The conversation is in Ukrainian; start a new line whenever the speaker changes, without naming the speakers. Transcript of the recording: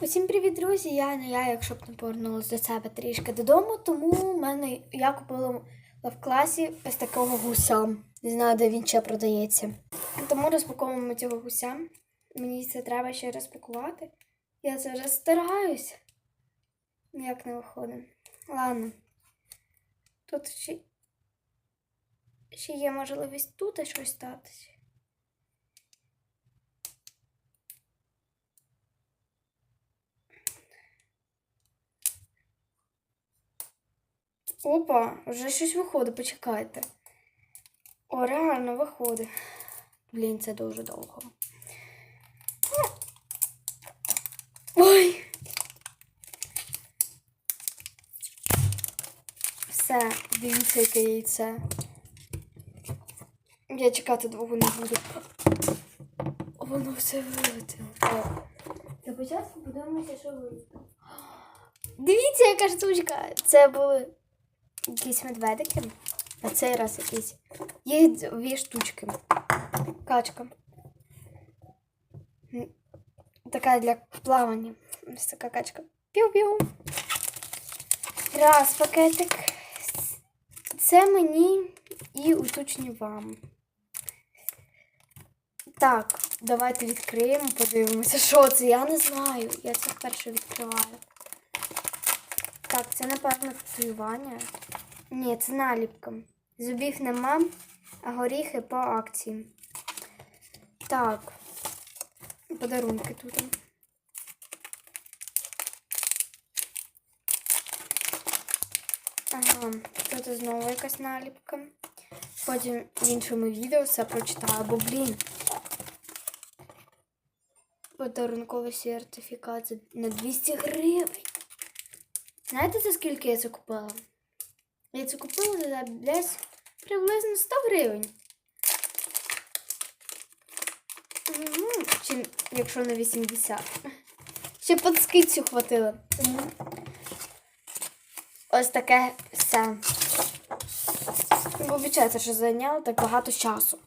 Усім привіт, друзі! Я не я, якщо б не повернулася до себе трішки додому, тому в мене я купила в класі ось такого гуся. Не знаю, де він ще продається. Тому розпаковуємо цього гуся. Мені це треба ще розпакувати. Я це вже стараюсь. Ніяк не виходить. Ладно. Тут ще, ще є можливість тут щось статися. Опа, вже щось виходить, почекайте. О, реально виходить. Блін, це дуже довго. Ой. Все, дивіться, яке яйце. Я чекати довго не буду. Воно все вилетіло. Для початку подивимося, що вилетіло. Дивіться, яка штучка. Це були якісь медведики. А цей раз якісь. Є дві штучки. Качка. Така для плавання. Ось така качка. Піу-піу. Раз пакетик. Це мені і уточню вам. Так, давайте відкриємо, подивимося, що це. Я не знаю. Я це вперше відкриваю. Так, це, напевно, татуювання. Ні, це наліпка. Зубів нема, а горіхи по акції. Так. Подарунки тут. Ага, тут знову якась наліпка. Потім в іншому відео все прочитаю, бо, блін. Подарунковий сертифікат на 200 гривень. Знаєте, за скільки я це купила? Я це купила за десь приблизно 100 гривень. Мгм, Чи якщо на 80. Ще під скидцю хватило. Тому ось таке все. Обіцяється, що зайняло так багато часу.